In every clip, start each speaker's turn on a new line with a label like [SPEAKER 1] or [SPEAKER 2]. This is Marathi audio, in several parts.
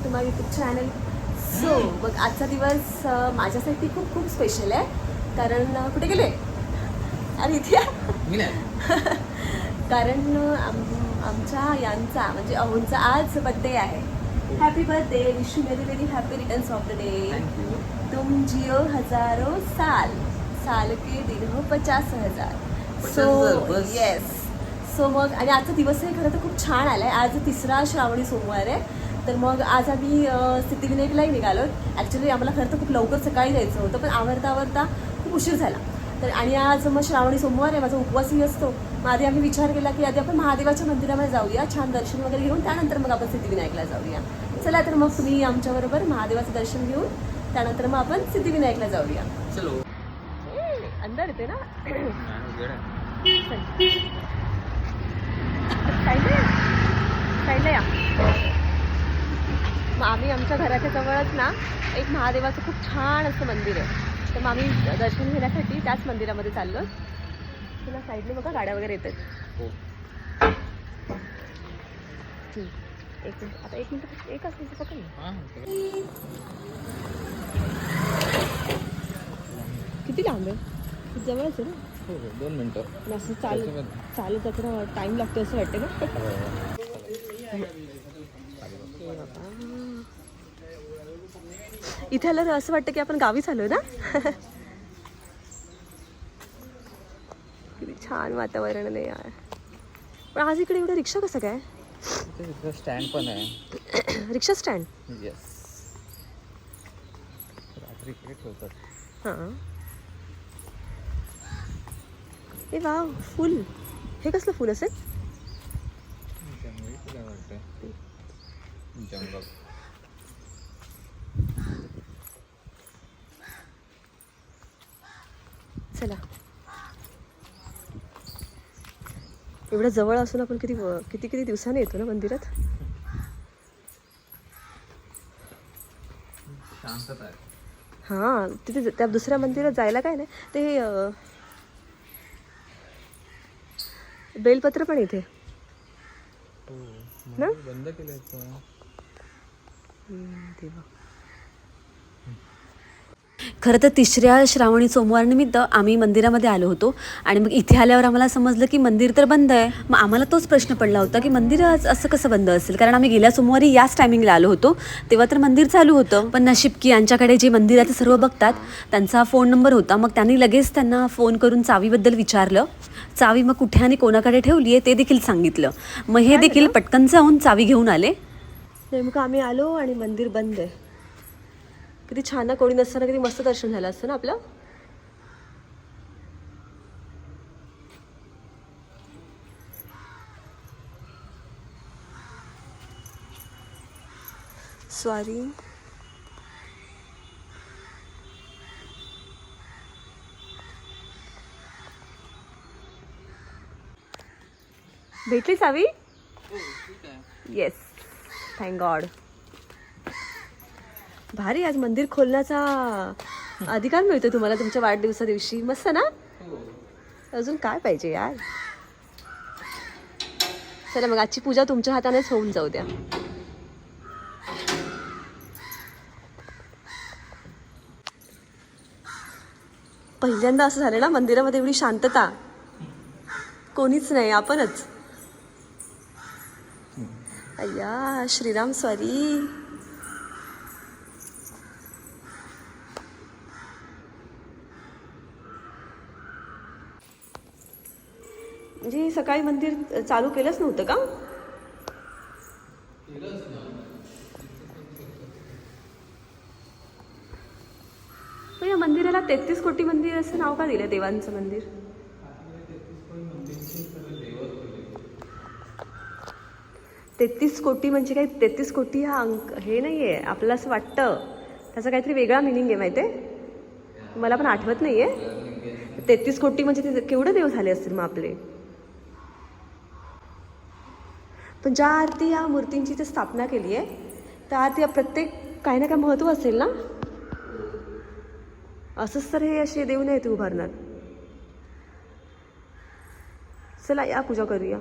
[SPEAKER 1] Back to my YouTube channel so मग आजचा दिवस माझ्यासाठी खूप खूप स्पेशल आहे. कारण कुठे गेले? अरे इथे कारण आम- आमच्या यांचा म्हणजे अहोंचा आज बर्थडे आहे. Happy birthday wish you very very happy returns of the day तुम जियो हजारो साल. साल के दिन हो पचास हजार. सो. येस सो मग आणि आजचा दिवस हे खरं तर खूप छान आला आहे आज तिसरा श्रावणी सोमवार आहे. तर मग आज आम्ही सिद्धिविनायकलाही निघालो. ॲक्च्युली आम्हाला खरं तर खूप लवकर सकाळी जायचं होतं पण आवरता आवरता खूप उशीर झाला. तर आणि आज मग श्रावणी सोमवार आहे माझा उपवासही असतो. मग आधी आम्ही विचार केला की आधी आपण महादेवाच्या मंदिरामध्ये जाऊया छान दर्शन वगैरे घेऊन त्यानंतर मग आपण सिद्धिविनायकला जाऊया. चला तर मग तुम्ही आमच्याबरोबर महादेवाचं दर्शन घेऊन त्यानंतर मग आपण सिद्धिविनायकला जाऊया.
[SPEAKER 2] चलो.
[SPEAKER 1] अंदर येते ना?
[SPEAKER 2] उजेड आहे.
[SPEAKER 1] साईडला या साईडला या मग आम्ही आमच्या घराच्या जवळच ना एक महादेवाचं खूप छान असं मंदिर आहे. तर मग आम्ही दर्शन घेण्यासाठी त्याच मंदिरामध्ये चाललो तुला साईडने बघा गाड्या वगैरे येतात.
[SPEAKER 2] हो.
[SPEAKER 1] एक मिनिट आता एक मिनिट एकच मिनिट पकड ना.
[SPEAKER 2] हां
[SPEAKER 1] किती लांब आहे? जवळच आहे ना?
[SPEAKER 2] हो हो दोन मिनटं.
[SPEAKER 1] असं चाल चालत जाताना टाइम लागतो असं वाटतं ना? इथे आल्यावर असं वाटतं की आपण गावी चालू ना? किती छान वातावरण आहे यार. पण आज इकडे एवढं रिक्षा कसं काय?
[SPEAKER 2] स्टँड पण आहे.
[SPEAKER 1] रिक्षा स्टँड?
[SPEAKER 2] येस रात्री इकडे ठेवतात.
[SPEAKER 1] हां. ए वाव फुल. हे कसलं फुल असेल
[SPEAKER 2] जंगली तुला वाटतं जंगल
[SPEAKER 1] चला एवढं जवळ असून आपण किती किती किती दिवसांनी येतो ना मंदिरात? हां तिथे त्या दुसऱ्या मंदिरात जायला काय नाही ते बेलपत्र पण इथे.
[SPEAKER 2] हो
[SPEAKER 1] ना?
[SPEAKER 2] बंद पण.
[SPEAKER 1] देवा. खरं तर तिसऱ्या श्रावणी सोमवारनिमित्त आम्ही मंदिरामध्ये आलो होतो. आणि मग इथे आल्यावर आम्हाला समजलं की मंदिर तर बंद आहे. मग आम्हाला तोच प्रश्न पडला होता की मंदिर आज असं कसं बंद असेल? कारण आम्ही गेल्या सोमवारी याच टायमिंगला आलो होतो. तेव्हा तर मंदिर चालू होतं. पण नशीब की यांच्याकडे जे मंदिराचे सर्व बघतात त्यांचा फोन नंबर होता. मग त्यांनी लगेच त्यांना फोन करून चावीबद्दल विचारलं. चावी मग कुठे आणि कोणाकडे ठेवली आहे ते देखील सांगितलं. मग हे देखील पटकन जाऊन चावी घेऊन आले. नेमकं आम्ही आलो आणि मंदिर बंद आहे. किती छान ना कोणी नसताना किती मस्त दर्शन झालं असतं ना आपलं? सॉरी भेटली चावी येस थँक गॉड भारी आज मंदिर खोलण्याचा अधिकार मिळतो तुम्हाला तुमच्या वाढदिवसा दिवशी. मस्त ना? अजून काय पाहिजे यार? चला मग आजची पूजा तुमच्या हातानेच होऊन जाऊ द्या. पहिल्यांदा असं झालं ना मंदिरामध्ये एवढी शांतता. कोणीच नाही आपणच. अय्या श्रीराम सॉरी म्हणजे सकाळी मंदिर चालू केलंच नव्हतं का? या मंदिराला तेहतीस कोटी मंदिर असं नाव का दिलं देवांचं मंदिर? तेहतीस कोटी म्हणजे काही तेहतीस कोटी हा अंक हे नाही आहे आपल्याला असं वाटतं. त्याचा काहीतरी वेगळा मिनिंग आहे माहिती आहे मला पण आठवत नाही आहे तेहतीस कोटी म्हणजे ते केवढं देव झाले असतील मग आपले? पण ज्या आरती या मूर्तींची ते स्थापना केली आहे त्या आरती प्रत्येक काही ना काही महत्त्व असेल ना? असंच तर हे असे देऊ नये ते उभारणार. चला या पूजा करूया.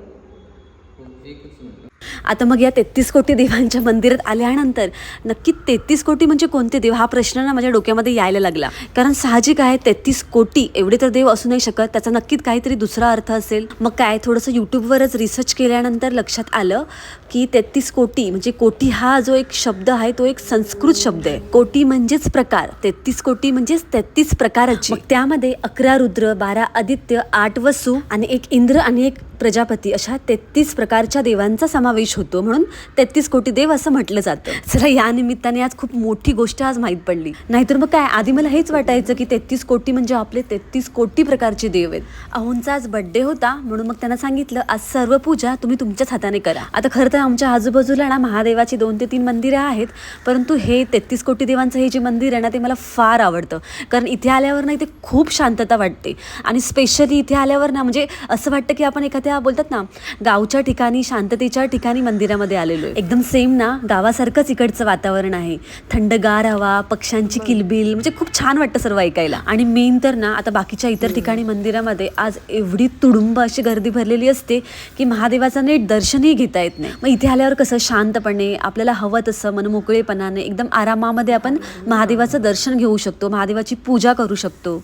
[SPEAKER 2] एकच
[SPEAKER 3] आता मग या तेहतीस कोटी देवांच्या मंदिरात आल्यानंतर नक्की तेहतीस कोटी म्हणजे कोणते देव? हा प्रश्न ना माझ्या डोक्यामध्ये यायला लागला. कारण साहजिक आहे तेहतीस कोटी एवढे तर देव असू नाही शकत त्याचा नक्कीच काहीतरी दुसरा अर्थ असेल. मग काय थोडंसं यूट्यूबवरच रिसर्च केल्यानंतर लक्षात आलं की तेहतीस कोटी म्हणजे कोटी हा जो एक शब्द आहे तो एक संस्कृत शब्द आहे. कोटी म्हणजेच प्रकार तेहतीस कोटी म्हणजेच तेहतीस प्रकारची. त्यामध्ये अकरा रुद्र बारा आदित्य आठ वसू आणि एक इंद्र आणि एक प्रजापती अशा तेहतीस प्रकारच्या देवांचा समावेश होतो म्हणून तेहतीस कोटी देव असं म्हटलं जातं. चला या निमित्ताने आज खूप मोठी गोष्ट आज माहीत पडली. नाहीतर मग काय आधी मला हेच वाटायचं की तेहतीस कोटी म्हणजे आपले तेहतीस कोटी प्रकारचे देव आहेत. अहोंचा आज बड्डे होता म्हणून मग त्यांना सांगितलं आज सर्व पूजा तुम्ही तुमच्याच हाताने करा. आता खरं तर आमच्या आजूबाजूला ना महादेवाची दोन ते तीन मंदिरं आहेत परंतु हे तेहतीस कोटी देवांचं हे जे मंदिर आहे ना ते मला फार आवडतं. कारण इथे आल्यावर ना इथे खूप शांतता वाटते. आणि स्पेशली इथे आल्यावर ना म्हणजे असं वाटतं की आपण एखाद्या बोलतात ना गावच्या ठिकाणी शांततेच्या ठिकाणी मंदिरामध्ये आलेलो आहे. एकदम सेम ना गावासारखंच इकडचं वातावरण आहे. थंडगार हवा पक्ष्यांची किलबिल म्हणजे खूप छान वाटतं सर्व ऐकायला. आणि मेन तर ना आता बाकीच्या इतर ठिकाणी मंदिरामध्ये आज एवढी तुडुंब अशी गर्दी भरलेली असते की महादेवाचं नीट दर्शनही घेता येत नाही. मग इथे आल्यावर कसं शांतपणे आपल्याला हवं तसं मनमोकळेपणाने एकदम आरामामध्ये आपण महादेवाचं दर्शन घेऊ शकतो महादेवाची पूजा करू शकतो.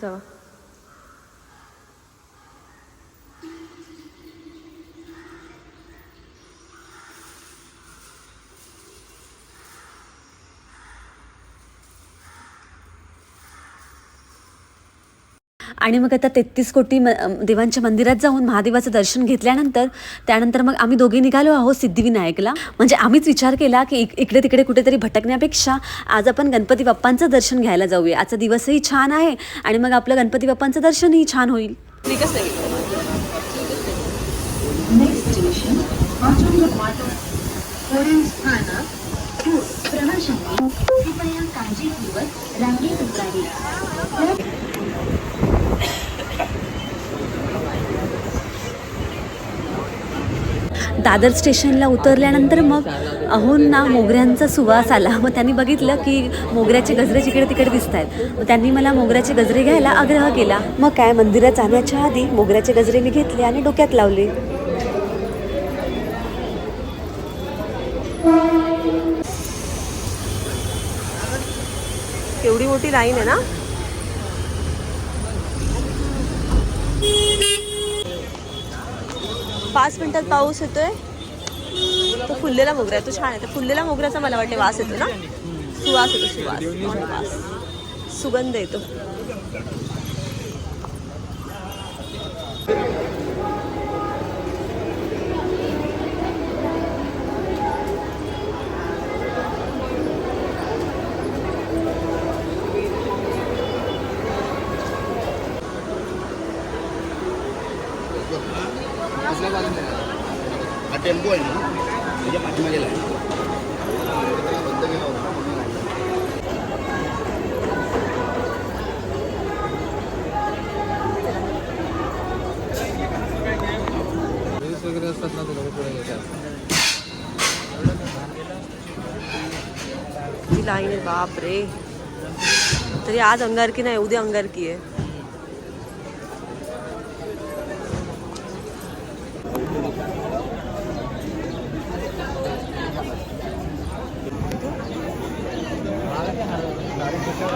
[SPEAKER 3] So. आणि मग आता तेहतीस कोटी म देवांच्या मंदिरात जाऊन महादेवाचं दर्शन घेतल्यानंतर त्यानंतर मग आम्ही दोघे निघालो आहोत सिद्धिविनायकला. म्हणजे आम्हीच विचार केला की इक इकडे तिकडे कुठेतरी भटकण्यापेक्षा आज आपण गणपती बाप्पांचं दर्शन घ्यायला जाऊया. आजचा दिवसही छान आहे आणि मग आपलं गणपती बाप्पांचं दर्शनही छान होईल.
[SPEAKER 4] कृपया काळजीपूर्वक रांगेत
[SPEAKER 3] दादर स्टेशनला उतरल्यानंतर मग अहोंना मोगऱ्यांचा सुवास आला. मग त्यांनी बघितलं की मोगऱ्याचे गजरे जिकडे तिकडे दिसत आहेत. मग त्यांनी मला मोगऱ्याचे गजरे घ्यायला आग्रह केला. मग काय मंदिरात जाण्याच्या आधी मोगऱ्याचे गजरे मी घेतले आणि डोक्यात लावले.
[SPEAKER 1] एवढी मोठी लाईन आहे ना? पाच मिनिटात पाऊस येतोय. तो फुललेला मोगरा आहे तो छान आहे. तर फुललेला मोगऱ्याचा मला वाटते वास येतो ना? सुवास येतो सुवास. वास सुगंध येतो.
[SPEAKER 5] टेम्पो आहे ना त्याच्या पाठीमागे आहे
[SPEAKER 6] वगैरे असतात ना ते लोक पुढे घेतात
[SPEAKER 1] ती लाईन आहे बाप रे. तरी आज अंगारकी नाही उद्या अंगारकी आहे.
[SPEAKER 3] ನಾವು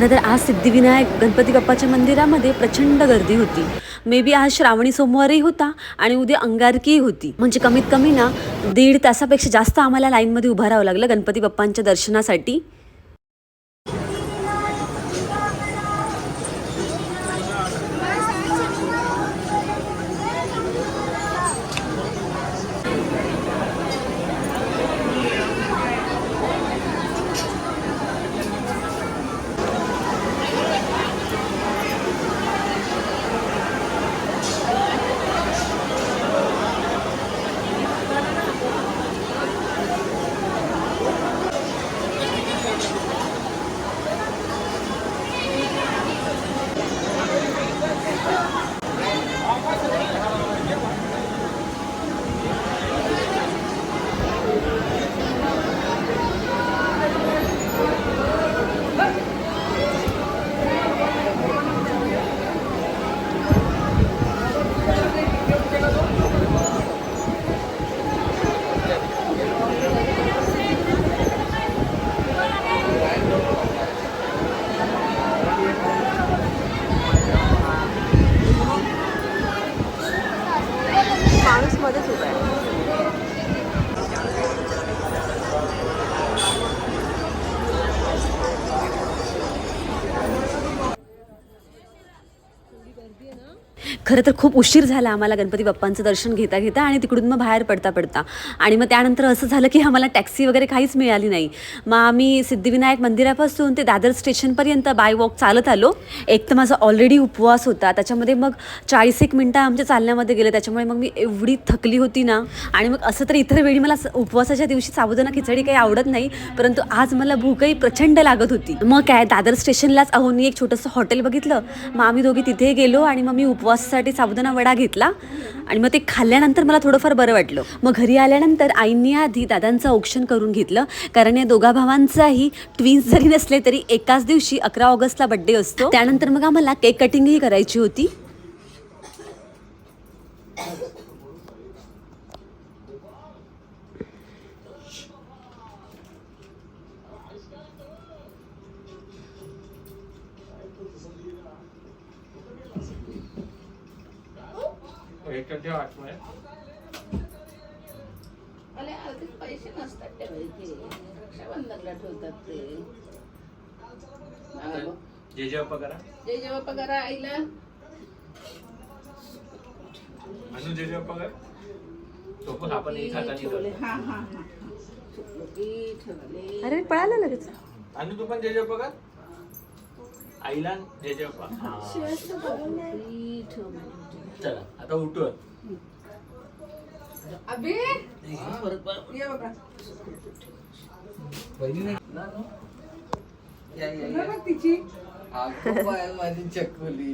[SPEAKER 3] खरं तर आज सिद्धिविनायक गणपती बाप्पाच्या मंदिरामध्ये प्रचंड गर्दी होती. मे बी आज श्रावणी सोमवारही होता आणि उद्या अंगारकीही होती. म्हणजे कमीत कमी ना दीड तासापेक्षा जास्त आम्हाला लाईनमध्ये उभं राहावं लागलं गणपती बाप्पांच्या दर्शनासाठी. खरं तर खूप उशीर झाला आम्हाला गणपती बाप्पांचं दर्शन घेता घेता आणि तिकडून मग बाहेर पडता पडता आणि मग त्यानंतर असं झालं की आम्हाला टॅक्सी वगैरे काहीच मिळाली नाही. मग आम्ही सिद्धिविनायक मंदिरापासून ते दादर स्टेशनपर्यंत बाय वॉक चालत आलो. एक तर माझा ऑलरेडी उपवास होता. त्याच्यामध्ये मग चाळीस एक मिनटं आमच्या चालण्यामध्ये गेले. त्याच्यामुळे मग मी एवढी थकली होती ना. आणि मग असं तर इतर वेळी मला उपवासाच्या दिवशी साबुदाणा खिचडी काही आवडत नाही. परंतु आज मला भूकही प्रचंड लागत होती. मग काय दादर स्टेशनलाच अहोनी एक छोटंसं हॉटेल बघितलं. मग आम्ही दोघी तिथे गेलो आणि मग मी उपवासासाठी साबुदाणा वडा घेतला आणि मग ते खाल्ल्यानंतर मला थोडंफार बरं वाटलं. मग घरी आल्यानंतर आईंनी आधी दादांचं औक्षण करून घेतलं. कारण या दोघा भावांचाही ट्विन्स जरी नसले तरी एकाच दिवशी अकरा ऑगस्टला बड्डे असतो. त्यानंतर मग आम्हाला केक कटिंगही करायची होती.
[SPEAKER 7] मला अर्धे पैसे नसतात ठेवायचे रक्षाबंधनला ठेवतात ते.
[SPEAKER 6] जे जे
[SPEAKER 7] जय जेव्हा पगार आईला.
[SPEAKER 6] अनु जे जे बाप्पा कर सोपं आपण एक हाताने.
[SPEAKER 7] हा हा हा.
[SPEAKER 1] अरे पळाला लगेच.
[SPEAKER 6] अनु तू पण जे जे कर आईला जे जे
[SPEAKER 7] ठेवले.
[SPEAKER 6] चला. आता उठू
[SPEAKER 7] अबे ये तिची.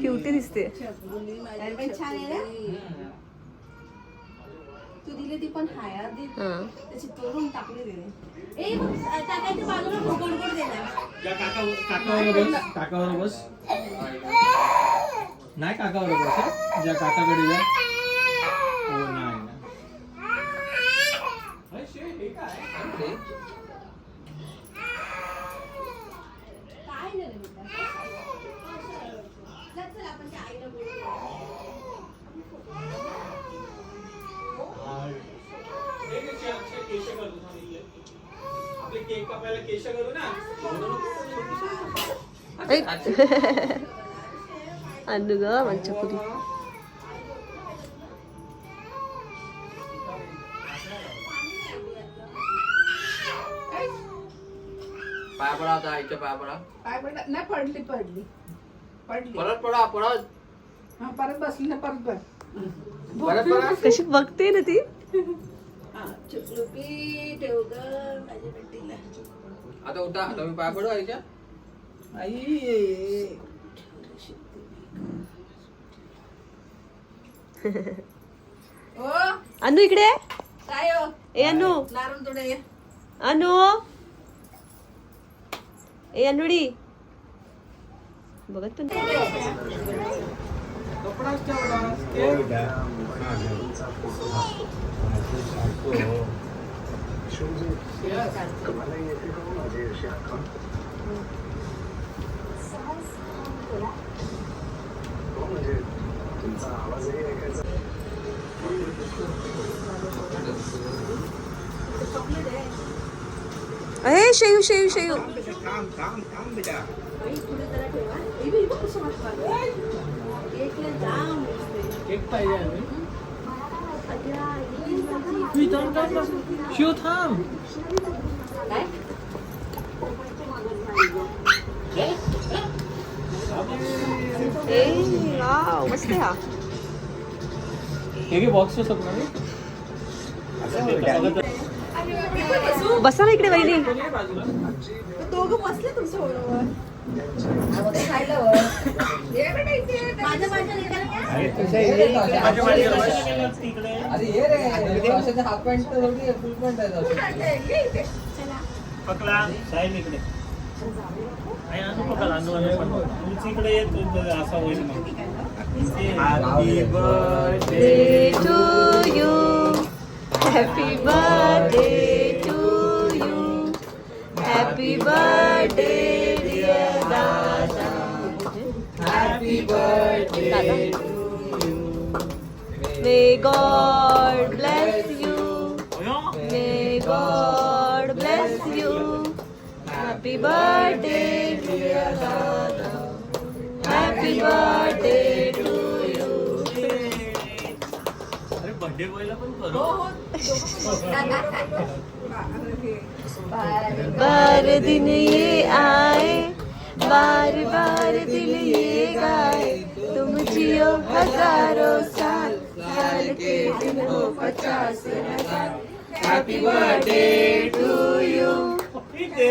[SPEAKER 1] क्युटी दिसते.
[SPEAKER 7] चकली माझी छान आहे ना? तू दिली ती पण हाया दे
[SPEAKER 1] हां.
[SPEAKER 7] त्याची तोडून टाकली तिने ए बघ, टाकायच्या बाजूला गोड गोड देणार.
[SPEAKER 6] त्या काका काकावर बस काकावर बस. नाही काकावर बस हं? ज्या काकाकडे जा हो नाही हे. हे? आपले केक कापायला केश करू ना
[SPEAKER 2] आता पडा
[SPEAKER 7] काय पडलं नाही पडली पडली पडली
[SPEAKER 2] परत पडा परत
[SPEAKER 7] हा परत बसली ना परत बस
[SPEAKER 2] परत पडा
[SPEAKER 1] कशी बघते ना ती
[SPEAKER 7] हा चुकलुकी ठेव ग माझ्या बेटीला
[SPEAKER 2] आता उठा आता मी पाया पडू आईच्या
[SPEAKER 7] आई
[SPEAKER 1] अनु इकडे.
[SPEAKER 7] काय हो?
[SPEAKER 1] ए अनु.
[SPEAKER 7] नारून थोडे
[SPEAKER 1] अनु. ए अनुडी. बघत पण अरे शेयू शेयू शेयू
[SPEAKER 6] केक पाहिजे आहे. तू थांब थांब
[SPEAKER 1] हा
[SPEAKER 6] हे बॉक्स
[SPEAKER 1] बसा ना इकडे वहिनी.
[SPEAKER 7] दोघं बसले तुमच्या बरोबर.
[SPEAKER 2] हाफ पॅन्ट तर फुल पॅन्ट आहे.
[SPEAKER 8] पकला साहेब इकडे आणि आणू पकड आणू आणू पण तूच इकडे ये तू असा होईल मग happy birthday
[SPEAKER 1] birthday to you. Happy birthday to you. Happy birthday, dear Dada. Happy birthday Dada. May God bless you. May God bless you. Happy birthday, dear Dada. Happy birthday to you.
[SPEAKER 8] Birthday बॉयला पण करू
[SPEAKER 1] बार दिन ये आए बार बार दिल ये गाए तुम जियो हजारों साल साल के दिन हो पचास हजार। Happy birthday to you
[SPEAKER 2] happy birthday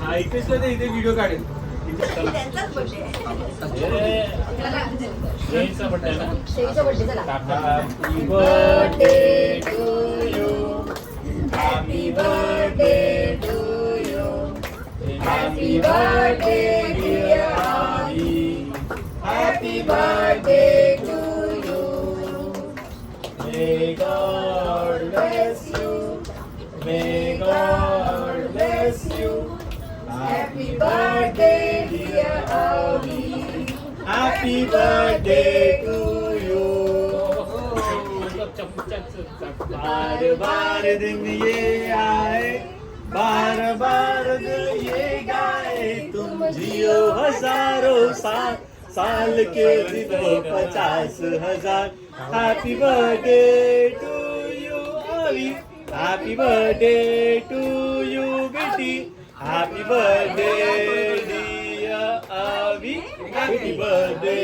[SPEAKER 8] हा इथेच तर ते इथे व्हिडिओ काढेल Happy birthday you. Happy. Happy birthday, Happy birthday to you. बार बार दिन ये आए बार बार दिल ये गाए। तुम जियो हजारों साल साल के दिन हो पचास हजार। Happy birthday to you Abhi. Happy birthday to you Beti. Happy birthday dear Abhi happy birthday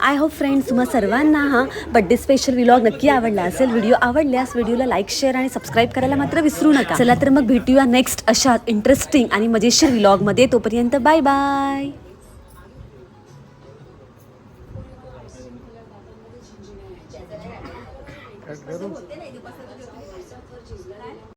[SPEAKER 3] I hope friends तुम्हा सर्वांना हा बड्डे स्पेशल व्लॉग नक्की आवडला असेल. व्हिडिओ आवडल्यास व्हिडिओला लाईक शेअर आणि सबस्क्राईब करायला मात्र विसरू नका. चला तर मग भेटूया नेक्स्ट अशा इंटरेस्टिंग आणि मजेशीर व्लॉगमध्ये तोपर्यंत बाय बाय